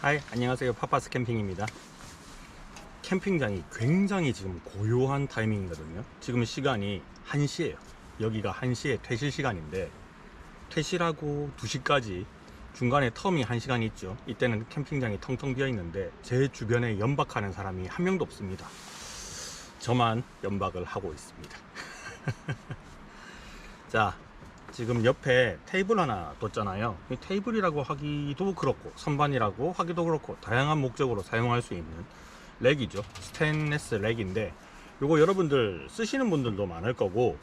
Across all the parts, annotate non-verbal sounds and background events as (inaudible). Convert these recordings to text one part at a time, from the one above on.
하이 안녕하세요. 파파스 캠핑입니다. 캠핑장이 굉장히 지금 고요한 타이밍이거든요. 지금 시간이 1시에요. 여기가 1시에 퇴실 시간인데 퇴실하고 2시까지 중간에 텀이 1시간 있죠. 이때는 캠핑장이 텅텅 비어 있는데 제 주변에 연박하는 사람이 한 명도 없습니다. 저만 연박을 하고 있습니다. (laughs) 자 지금 옆에 테이블 하나 뒀잖아요. 이 테이블이라고 하기도 그렇고 선반이라고 하기도 그렇고 다양한 목적으로 사용할 수 있는 렉이죠. 스테인레스 렉인데 요거 여러분들 쓰시는 분들도 많을 거고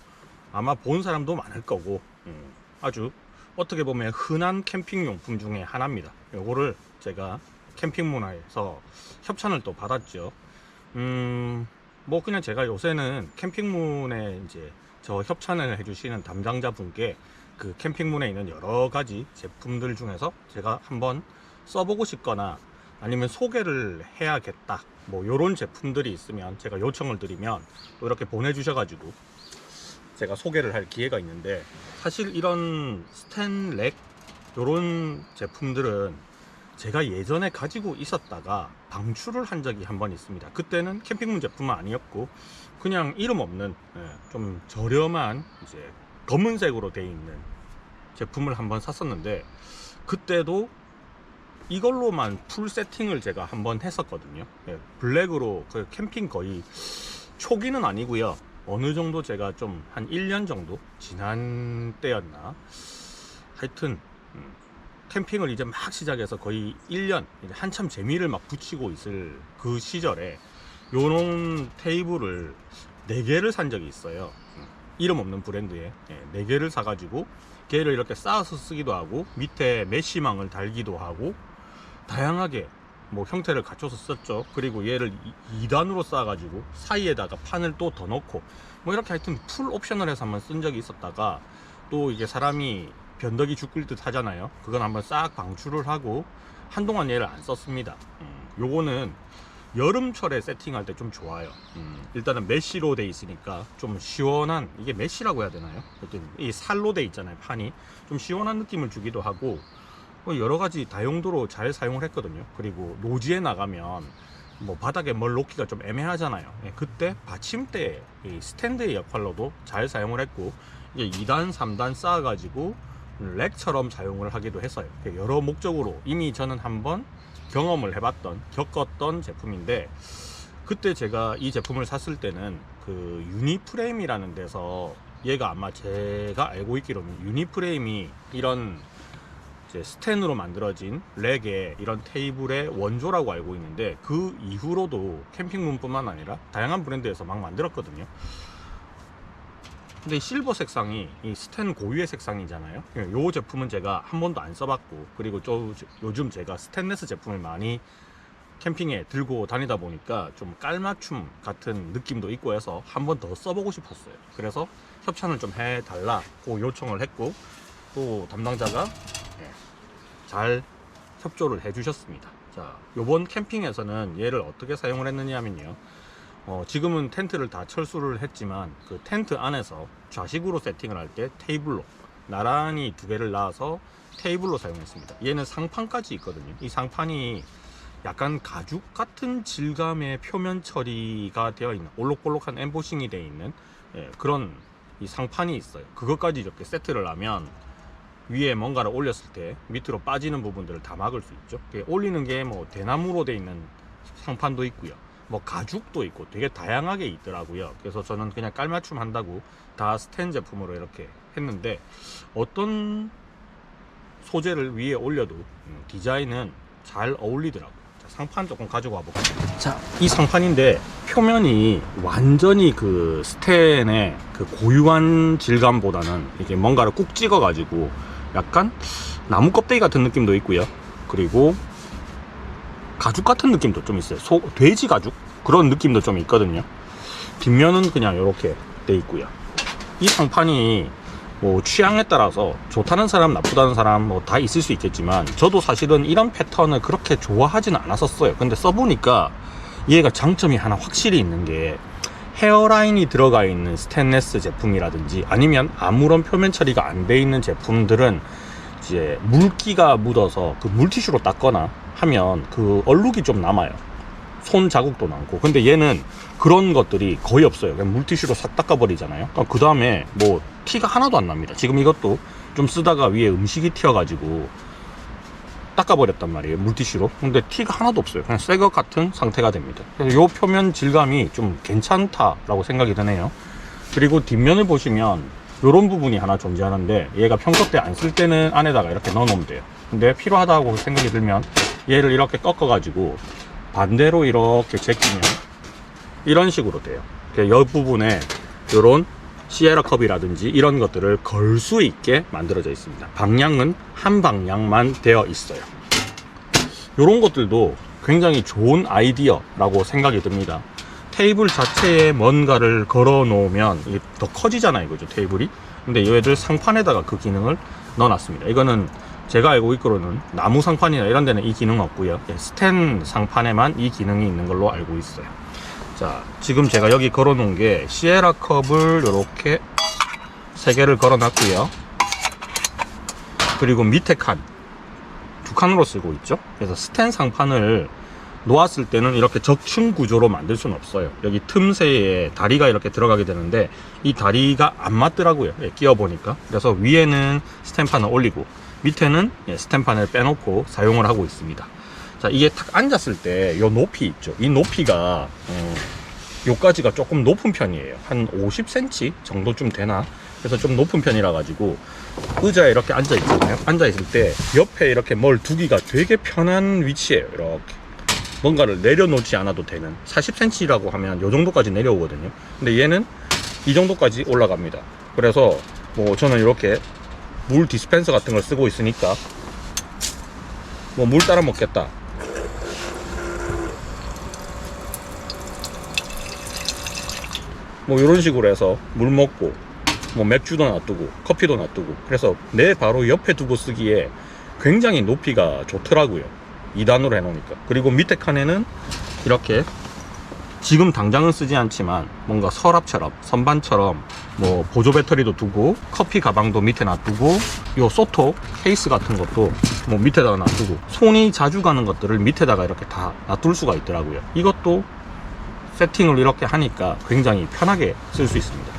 아마 본 사람도 많을 거고 음, 아주 어떻게 보면 흔한 캠핑 용품 중에 하나입니다. 요거를 제가 캠핑 문화에서 협찬을 또 받았죠. 음, 뭐 그냥 제가 요새는 캠핑문에 이제 저 협찬을 해주시는 담당자 분께 그 캠핑문에 있는 여러 가지 제품들 중에서 제가 한번 써보고 싶거나 아니면 소개를 해야겠다. 뭐 요런 제품들이 있으면 제가 요청을 드리면 또 이렇게 보내주셔 가지고 제가 소개를 할 기회가 있는데 사실 이런 스탠렉 요런 제품들은 제가 예전에 가지고 있었다가 방출을 한 적이 한 번 있습니다. 그때는 캠핑문 제품은 아니었고 그냥 이름 없는 예, 좀 저렴한 이제 검은색으로 돼 있는 제품을 한번 샀었는데 그때도 이걸로만 풀 세팅을 제가 한번 했었거든요. 예, 블랙으로 그 캠핑 거의 초기는 아니고요. 어느 정도 제가 좀 한 1년 정도 지난 때였나. 하여튼 음, 캠핑을 이제 막 시작해서 거의 1년 이제 한참 재미를 막 붙이고 있을 그 시절에 요런 테이블을 4개를 산 적이 있어요. 음, 이름 없는 브랜드에 예, 4개를 사가지고 걔를 이렇게 쌓아서 쓰기도 하고 밑에 메쉬망을 달기도 하고 다양하게 뭐 형태를 갖춰서 썼죠. 그리고 얘를 2단으로 쌓아가지고 사이에다가 판을 또 더 넣고 뭐 이렇게 하여튼 풀 옵션을 해서 한번 쓴 적이 있었다가 또 이게 사람이 변덕이 죽을 듯 하잖아요. 그건 한번 싹 방출을 하고 한동안 얘를 안 썼습니다. 음, 요거는 여름철에 세팅할 때 좀 좋아요. 음, 일단은 메쉬로 돼 있으니까 좀 시원한 이게 메쉬라고 해야 되나요? 이 살로 돼 있잖아요. 판이 좀 시원한 느낌을 주기도 하고 뭐 여러 가지 다용도로 잘 사용을 했거든요. 그리고 노지에 나가면 뭐 바닥에 뭘 놓기가 좀 애매하잖아요. 예, 그때 받침대 이 스탠드의 역할로도 잘 사용을 했고 이게 2단, 3단 쌓아 가지고 렉처럼 사용을 하기도 했어요. 여러 목적으로 이미 저는 한번 경험을 해봤던, 겪었던 제품인데 그때 제가 이 제품을 샀을 때는 그 유니프레임이라는 데서 얘가 아마 제가 알고 있기로는 유니프레임이 이런 스텐으로 만들어진 렉의 이런 테이블의 원조라고 알고 있는데 그 이후로도 캠핑문뿐만 아니라 다양한 브랜드에서 막 만들었거든요. 근데 이 실버 색상이 이 스텐 고유의 색상이잖아요. 예, 요 제품은 제가 한 번도 안 써봤고 그리고 저 요즘 제가 스테인레스 제품을 많이 캠핑에 들고 다니다 보니까 좀 깔맞춤 같은 느낌도 있고 해서 한 번 더 써보고 싶었어요. 그래서 협찬을 좀 해달라고 요청을 했고 또 담당자가 예, 잘 협조를 해주셨습니다. 자, 요번 캠핑에서는 얘를 어떻게 사용을 했느냐 하면요. 어, 지금은 텐트를 다 철수를 했지만 그 텐트 안에서 좌식으로 세팅을 할 때 테이블로 나란히 두 개를 놔서 테이블로 사용했습니다. 얘는 상판까지 있거든요. 이 상판이 약간 가죽 같은 질감의 표면 처리가 되어 있는 올록볼록한 엠보싱이 되어 있는 예, 그런 이 상판이 있어요. 그것까지 이렇게 세트를 하면 위에 뭔가를 올렸을 때 밑으로 빠지는 부분들을 다 막을 수 있죠. 그게 올리는 게 뭐 대나무로 되어 있는 상판도 있고요. 뭐 가죽도 있고 되게 다양하게 있더라고요. 그래서 저는 그냥 깔맞춤 한다고 다 스텐 제품으로 이렇게 했는데 어떤 소재를 위에 올려도 음, 디자인은 잘 어울리더라고요. 자, 상판 조금 가지고 와볼게요. 자, 이 상판인데 표면이 완전히 그 스텐의 그 고유한 질감보다는 이게 뭔가를 꾹 찍어 가지고 약간 나무 껍데기 같은 느낌도 있고요. 그리고 가죽 같은 느낌도 좀 있어요. 소, 돼지 가죽 그런 느낌도 좀 있거든요. 뒷면은 그냥 이렇게 돼 있고요. 이 상판이 뭐 취향에 따라서 좋다는 사람, 나쁘다는 사람 뭐 다 있을 수 있겠지만 저도 사실은 이런 패턴을 그렇게 좋아하지는 않았었어요. 근데 써보니까 얘가 장점이 하나 확실히 있는 게 헤어라인이 들어가 있는 스테인레스 제품이라든지 아니면 아무런 표면 처리가 안 돼 있는 제품들은 이제 물기가 묻어서 그 물티슈로 닦거나 하면 그 얼룩이 좀 남아요. 손 자국도 많고. 근데 얘는 그런 것들이 거의 없어요. 그냥 물티슈로 싹 닦아버리잖아요. 그 다음에 뭐 티가 하나도 안 납니다. 지금 이것도 좀 쓰다가 위에 음식이 튀어가지고 닦아버렸단 말이에요. 물티슈로. 근데 티가 하나도 없어요. 그냥 새 것 같은 상태가 됩니다. 그래서 요 표면 질감이 좀 괜찮다라고 생각이 드네요. 그리고 뒷면을 보시면 이런 부분이 하나 존재하는데 얘가 평소 때 안 쓸 때는 안에다가 이렇게 넣어 놓으면 돼요. 근데 필요하다고 생각이 들면 얘를 이렇게 꺾어 가지고 반대로 이렇게 제끼면 이런 식으로 돼요. 이 부분에 이런 시에라 컵이라든지 이런 것들을 걸 수 있게 만들어져 있습니다. 방향은 한 방향만 되어 있어요. 이런 것들도 굉장히 좋은 아이디어라고 생각이 듭니다. 테이블 자체에 뭔가를 걸어 놓으면 더 커지잖아요, 그죠? 테이블이. 근데 얘들 상판에다가 그 기능을 넣어놨습니다. 이거는 제가 알고 있기로는 나무 상판이나 이런 데는 이 기능 없고요. 예, 스텐 상판에만 이 기능이 있는 걸로 알고 있어요. 자, 지금 제가 여기 걸어 놓은 게 시에라 컵을 이렇게 세 개를 걸어 놨고요. 그리고 밑에 칸, 두 칸으로 쓰고 있죠. 그래서 스텐 상판을 놓았을 때는 이렇게 적층 구조로 만들 수는 없어요. 여기 틈새에 다리가 이렇게 들어가게 되는데 이 다리가 안 맞더라고요. 예, 끼워 보니까. 그래서 위에는 스탠판을 올리고 밑에는 예, 스탠판을 빼놓고 사용을 하고 있습니다. 자, 이게 탁 앉았을 때요 높이 있죠. 이 높이가 어, 요까지가 조금 높은 편이에요. 한 50cm 정도쯤 되나? 그래서 좀 높은 편이라 가지고 의자에 이렇게 앉아 있잖아요. 앉아 있을 때 옆에 이렇게 뭘 두기가 되게 편한 위치예요. 이렇게. 뭔가를 내려놓지 않아도 되는 40cm라고 하면 요 정도까지 내려오거든요. 근데 얘는 이 정도까지 올라갑니다. 그래서 뭐 저는 이렇게 물 디스펜서 같은 걸 쓰고 있으니까. 뭐 물 따라 먹겠다. 뭐 이런 식으로 해서 물 먹고 뭐 맥주도 놔두고 커피도 놔두고. 그래서 내 바로 옆에 두고 쓰기에 굉장히 높이가 좋더라고요. 2단으로 해놓으니까. 그리고 밑에 칸에는 이렇게 지금 당장은 쓰지 않지만 뭔가 서랍처럼 선반처럼 뭐 보조 배터리도 두고 커피 가방도 밑에 놔두고 요 소토 케이스 같은 것도 뭐 밑에다가 놔두고 손이 자주 가는 것들을 밑에다가 이렇게 다 놔둘 수가 있더라고요 이것도 세팅을 이렇게 하니까 굉장히 편하게 쓸 수 있습니다.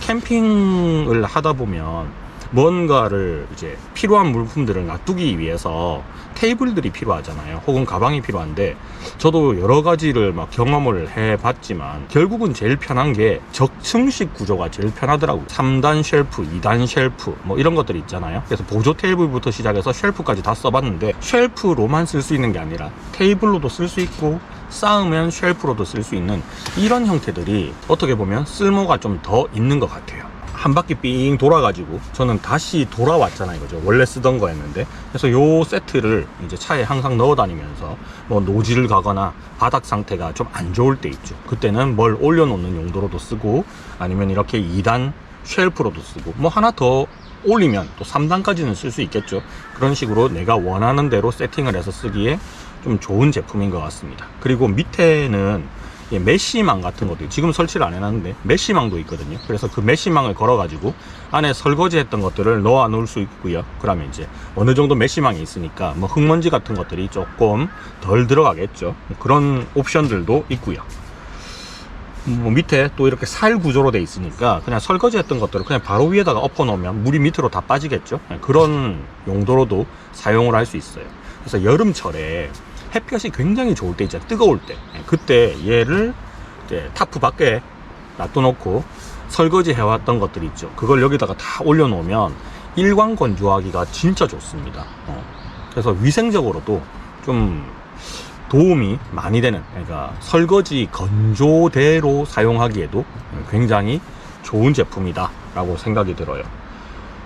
캠핑을 하다 보면 뭔가를 이제 필요한 물품들을 놔두기 위해서 테이블들이 필요하잖아요. 혹은 가방이 필요한데 저도 여러 가지를 막 경험을 해 봤지만 결국은 제일 편한 게 적층식 구조가 제일 편하더라고요. 3단 쉘프, 2단 쉘프 뭐 이런 것들이 있잖아요. 그래서 보조 테이블부터 시작해서 쉘프까지 다 써봤는데 쉘프로만 쓸 수 있는 게 아니라 테이블로도 쓸 수 있고 쌓으면 쉘프로도 쓸 수 있는 이런 형태들이 어떻게 보면 쓸모가 좀 더 있는 것 같아요. 한 바퀴 삥 돌아가지고 저는 다시 돌아왔잖아요. 그죠? 원래 쓰던 거였는데. 그래서 요 세트를 이제 차에 항상 넣어 다니면서 뭐 노즐을 가거나 바닥 상태가 좀 안 좋을 때 있죠. 그때는 뭘 올려놓는 용도로도 쓰고 아니면 이렇게 2단 쉘프로도 쓰고 뭐 하나 더 올리면 또 3단까지는 쓸 수 있겠죠. 그런 식으로 내가 원하는 대로 세팅을 해서 쓰기에 좀 좋은 제품인 것 같습니다. 그리고 밑에는 예, 메쉬망 같은 것도 지금 설치를 안 해놨는데 메쉬망도 있거든요. 그래서 그 메쉬망을 걸어 가지고 안에 설거지했던 것들을 넣어 놓을 수 있고요. 그러면 이제 어느 정도 메쉬망이 있으니까 뭐 흙먼지 같은 것들이 조금 덜 들어가겠죠. 그런 옵션들도 있고요. 뭐 밑에 또 이렇게 살 구조로 돼 있으니까 그냥 설거지했던 것들을 그냥 바로 위에다가 엎어 놓으면 물이 밑으로 다 빠지겠죠. 예, 그런 용도로도 사용을 할 수 있어요. 그래서 여름철에 햇볕이 굉장히 좋을 때 있잖아요. 뜨거울 때. 예, 그때 얘를 이제 타프 밖에 놔둬놓고 설거지 해왔던 것들 있죠. 그걸 여기다가 다 올려놓으면 일광 건조하기가 진짜 좋습니다. 어. 그래서 위생적으로도 좀 도움이 많이 되는 그러니까 설거지 건조대로 사용하기에도 굉장히 좋은 제품이다 라고 생각이 들어요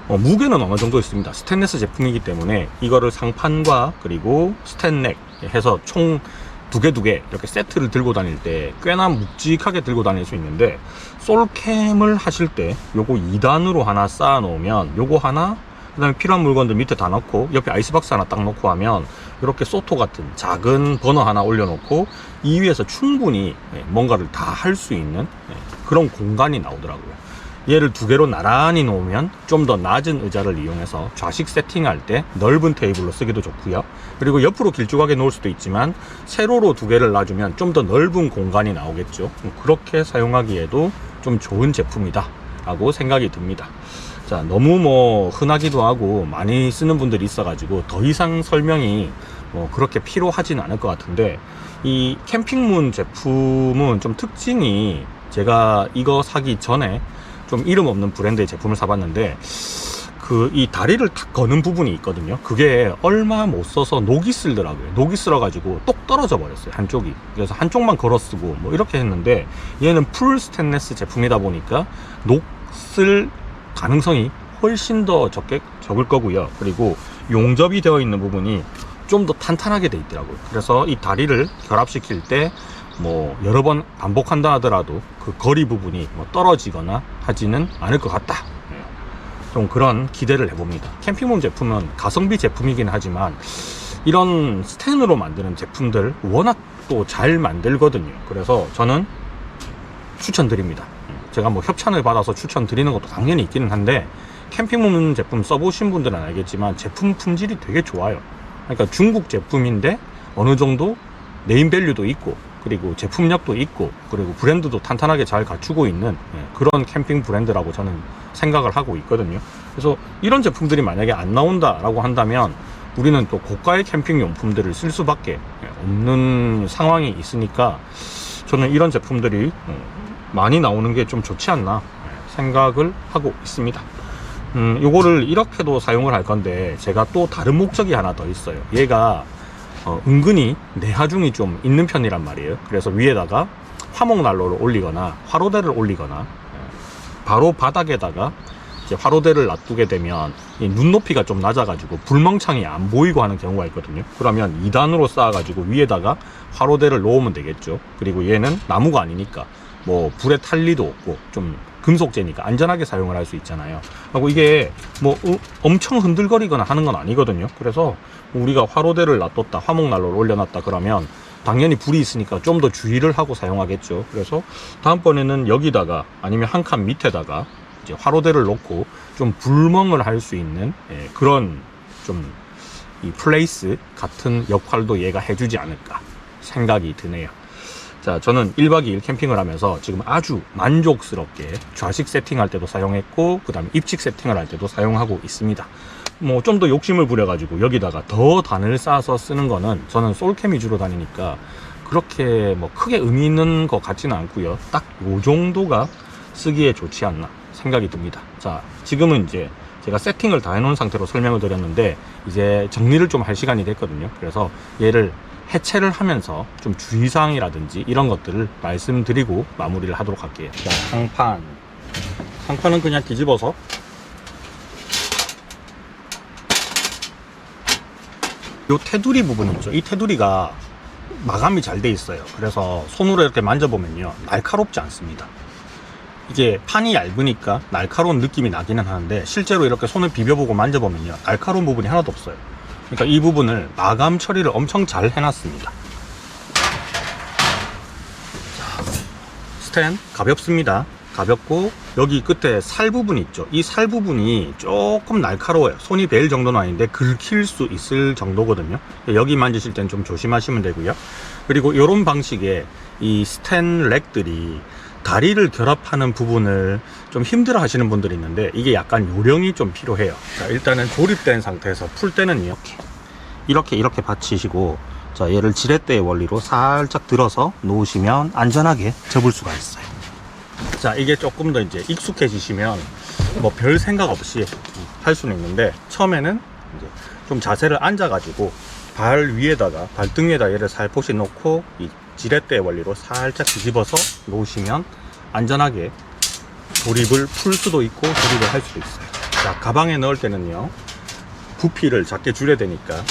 어, 무게는 어느 정도 있습니다 스테인레스 제품이기 때문에 이거를 상판과 그리고 스탠넥 해서 총두개 두 개 이렇게 세트를 들고 다닐 때 꽤나 묵직하게 들고 다닐 수 있는데 솔캠을 하실 때 요거 2단으로 하나 쌓아 놓으면 요거 하나 그 다음에 필요한 물건들 밑에 다 넣고 옆에 아이스박스 하나 딱 놓고 하면 이렇게 소토 같은 작은 버너 하나 올려놓고 이 위에서 충분히 예, 뭔가를 다 할 수 있는 예, 그런 공간이 나오더라고요. 얘를 두 개로 나란히 놓으면 좀 더 낮은 의자를 이용해서 좌식 세팅할 때 넓은 테이블로 쓰기도 좋고요. 그리고 옆으로 길쭉하게 놓을 수도 있지만 세로로 두 개를 놔주면 좀 더 넓은 공간이 나오겠죠. 그렇게 사용하기에도 좀 좋은 제품이다 라고 생각이 듭니다. 자, 너무 뭐 흔하기도 하고 많이 쓰는 분들이 있어 가지고 더 이상 설명이 뭐 그렇게 필요하진 않을 것 같은데 이 캠핑문 제품은 좀 특징이 제가 이거 사기 전에 좀 이름 없는 브랜드의 제품을 사봤는데 그 이 다리를 탁 거는 부분이 있거든요. 그게 얼마 못 써서 녹이 쓸더라고요. 녹이 쓸어 가지고 똑 떨어져 버렸어요. 한쪽이. 그래서 한쪽만 걸어 쓰고 뭐 이렇게 했는데 얘는 풀 스테인레스 제품이다 보니까 녹 쓸 가능성이 훨씬 더 적게 적을 거고요. 그리고 용접이 되어 있는 부분이 좀 더 탄탄하게 돼 있더라고요. 그래서 이 다리를 결합시킬 때 뭐 여러 번 반복한다 하더라도 그 거리 부분이 뭐 떨어지거나 하지는 않을 것 같다. 네. 좀 그런 기대를 해봅니다. 캠핑홈 제품은 가성비 제품이긴 하지만 이런 스텐으로 만드는 제품들 워낙 또 잘 만들거든요. 그래서 저는 추천드립니다. 제가 뭐 협찬을 받아서 추천드리는 것도 당연히 있기는 한데 캠핑홈 제품 써보신 분들은 알겠지만 제품 품질이 되게 좋아요. 그러니까 중국 제품인데 어느 정도 네임밸류도 있고 그리고 제품력도 있고 그리고 브랜드도 탄탄하게 잘 갖추고 있는 예, 그런 캠핑 브랜드라고 저는 생각을 하고 있거든요. 그래서 이런 제품들이 만약에 안 나온다라고 한다면 우리는 또 고가의 캠핑 용품들을 쓸 수밖에 예, 없는 상황이 있으니까 저는 이런 제품들이 어, 많이 나오는 게 좀 좋지 않나 예, 생각을 하고 있습니다. 음, 요거를 이렇게도 사용을 할 건데 제가 또 다른 목적이 하나 더 있어요. 얘가 어, 은근히 내하중이 좀 있는 편이란 말이에요. 그래서 위에다가 화목 난로를 올리거나 화로대를 올리거나 예, 바로 바닥에다가 이제 화로대를 놔두게 되면 이 눈높이가 좀 낮아가지고 불멍창이 안 보이고 하는 경우가 있거든요. 그러면 2단으로 쌓아가지고 위에다가 화로대를 놓으면 되겠죠. 그리고 얘는 나무가 아니니까 뭐 불에 탈 리도 없고 좀 금속재니까 안전하게 사용을 할 수 있잖아요. 하고 이게 뭐 어, 엄청 흔들거리거나 하는 건 아니거든요. 그래서 우리가 화로대를 놔뒀다, 화목난로를 올려놨다 그러면 당연히 불이 있으니까 좀 더 주의를 하고 사용하겠죠. 그래서 다음번에는 여기다가 아니면 한 칸 밑에다가 이제 화로대를 놓고 좀 불멍을 할 수 있는 예, 그런 좀 이 플레이스 같은 역할도 얘가 해주지 않을까 생각이 드네요. 자, 저는 1박 2일 캠핑을 하면서 지금 아주 만족스럽게 좌식 세팅할 때도 사용했고, 그 다음에 입식 세팅을 할 때도 사용하고 있습니다. 뭐 좀 더 욕심을 부려가지고 여기다가 더 단을 쌓아서 쓰는 거는 저는 솔캠 위주로 다니니까 그렇게 뭐 크게 의미 있는 것 같지는 않고요. 딱 요 정도가 쓰기에 좋지 않나 생각이 듭니다. 자, 지금은 이제 제가 세팅을 다 해놓은 상태로 설명을 드렸는데 이제 정리를 좀 할 시간이 됐거든요. 그래서 얘를 해체를 하면서 좀 주의사항이라든지 이런 것들을 말씀드리고 마무리를 하도록 할게요. 자, 상판. 상판은 그냥 뒤집어서 요 테두리 부분 있죠. 이 테두리가 마감이 잘 돼 있어요. 그래서 손으로 이렇게 만져보면요. 날카롭지 않습니다. 이게 판이 얇으니까 날카로운 느낌이 나기는 하는데 실제로 이렇게 손을 비벼보고 만져보면요. 날카로운 부분이 하나도 없어요. 그러니까 이 부분을 마감 처리를 엄청 잘 해놨습니다. 자, 스텐 가볍습니다. 가볍고 여기 끝에 살 부분 있죠. 이 살 부분이 조금 날카로워요. 손이 베일 정도는 아닌데 긁힐 수 있을 정도거든요. 여기 만지실 땐 좀 조심하시면 되고요. 그리고 이런 방식의 이 스텐 렉들이 다리를 결합하는 부분을 좀 힘들어 하시는 분들이 있는데 이게 약간 요령이 좀 필요해요. 자, 일단은 조립된 상태에서 풀 때는 이렇게 이렇게 이렇게 받치시고 자 얘를 지렛대의 원리로 살짝 들어서 놓으시면 안전하게 접을 수가 있어요. 자 이게 조금 더 이제 익숙해지시면 뭐 별 생각 없이 할 수는 있는데 처음에는 이제 좀 자세를 앉아 가지고 발 위에다가 발등 위에다 얘를 살포시 놓고 이 지렛대 원리로 살짝 뒤집어서 놓으시면 안전하게 조립을 풀 수도 있고 조립을 할 수도 있어요. 자 가방에 넣을 때는요 부피를 작게 줄여야 되니까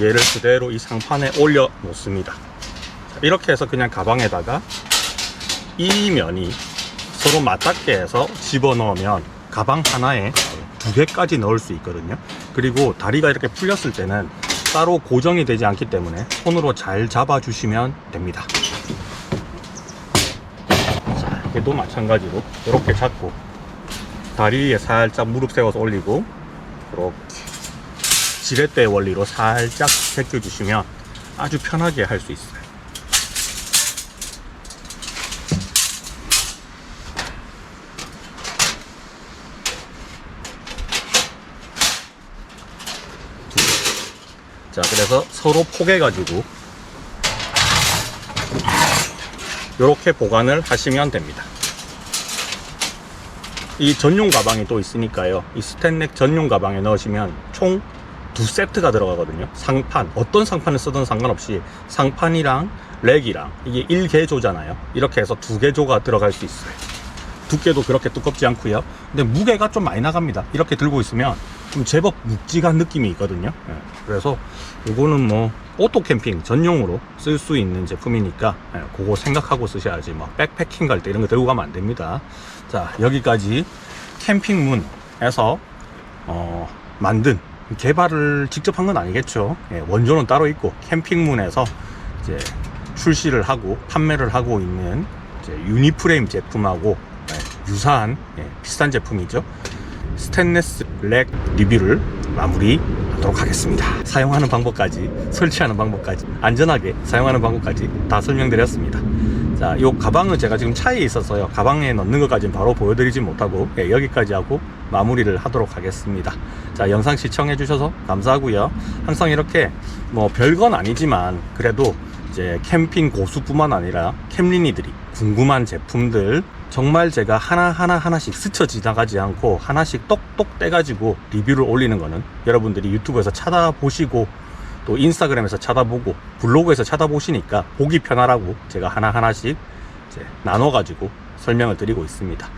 얘를 그대로 이 상판에 올려 놓습니다. 자, 이렇게 해서 그냥 가방에다가 이 면이 서로 맞닿게 해서 집어 넣으면 가방 하나에 두 개까지 넣을 수 있거든요. 그리고 다리가 이렇게 풀렸을 때는 따로 고정이 되지 않기 때문에 손으로 잘 잡아 주시면 됩니다. 자, 얘도 마찬가지로 이렇게 잡고 다리 위에 살짝 무릎 세워서 올리고 이렇게 지렛대 원리로 살짝 제껴 주시면 아주 편하게 할 수 있어요. 자, 그래서 서로 포개가지고 이렇게 보관을 하시면 됩니다. 이 전용 가방이 또 있으니까요. 이 스탠렉 전용 가방에 넣으시면 총 두 세트가 들어가거든요. 상판, 어떤 상판을 쓰든 상관없이 상판이랑 렉이랑 이게 1개조잖아요. 이렇게 해서 두 개조가 들어갈 수 있어요. 두께도 그렇게 두껍지 않고요. 근데 무게가 좀 많이 나갑니다. 이렇게 들고 있으면 좀 제법 묵직한 느낌이 있거든요. 예, 그래서 이거는 뭐 오토 캠핑 전용으로 쓸 수 있는 제품이니까 예, 그거 생각하고 쓰셔야지 뭐 백패킹 갈 때 이런 거 들고 가면 안 됩니다. 자 여기까지 캠핑문에서 어, 만든 개발을 직접 한 건 아니겠죠. 예, 원조는 따로 있고 캠핑문에서 이제 출시를 하고 판매를 하고 있는 유니프레임 제품하고 예, 유사한 예, 비슷한 제품이죠. 스테인레스 렉 리뷰를 마무리하도록 하겠습니다. 사용하는 방법까지 설치하는 방법까지 안전하게 사용하는 방법까지 다 설명드렸습니다. 자, 이 가방은 제가 지금 차에 있어서요. 가방에 넣는 것까지는 바로 보여드리지 못하고 예, 여기까지 하고 마무리를 하도록 하겠습니다. 자, 영상 시청해 주셔서 감사하고요. 항상 이렇게 뭐 별건 아니지만 그래도 이제 캠핑 고수뿐만 아니라 캠린이들이 궁금한 제품들 정말 제가 하나하나 하나씩 스쳐 지나가지 않고 하나씩 똑똑 떼가지고 리뷰를 올리는 거는 여러분들이 유튜브에서 찾아보시고 또 인스타그램에서 찾아보고 블로그에서 찾아보시니까 보기 편하라고 제가 하나하나씩 나눠가지고 설명을 드리고 있습니다.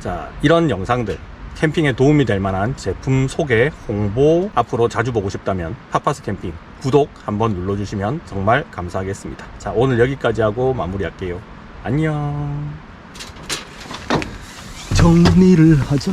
자, 이런 영상들 캠핑에 도움이 될 만한 제품 소개, 홍보 앞으로 자주 보고 싶다면 파파스 캠핑 구독 한번 눌러주시면 정말 감사하겠습니다. 자, 오늘 여기까지 하고 마무리할게요. 안녕. 정리를 하자.